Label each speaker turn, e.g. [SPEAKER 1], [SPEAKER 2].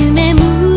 [SPEAKER 1] 가슴에 묻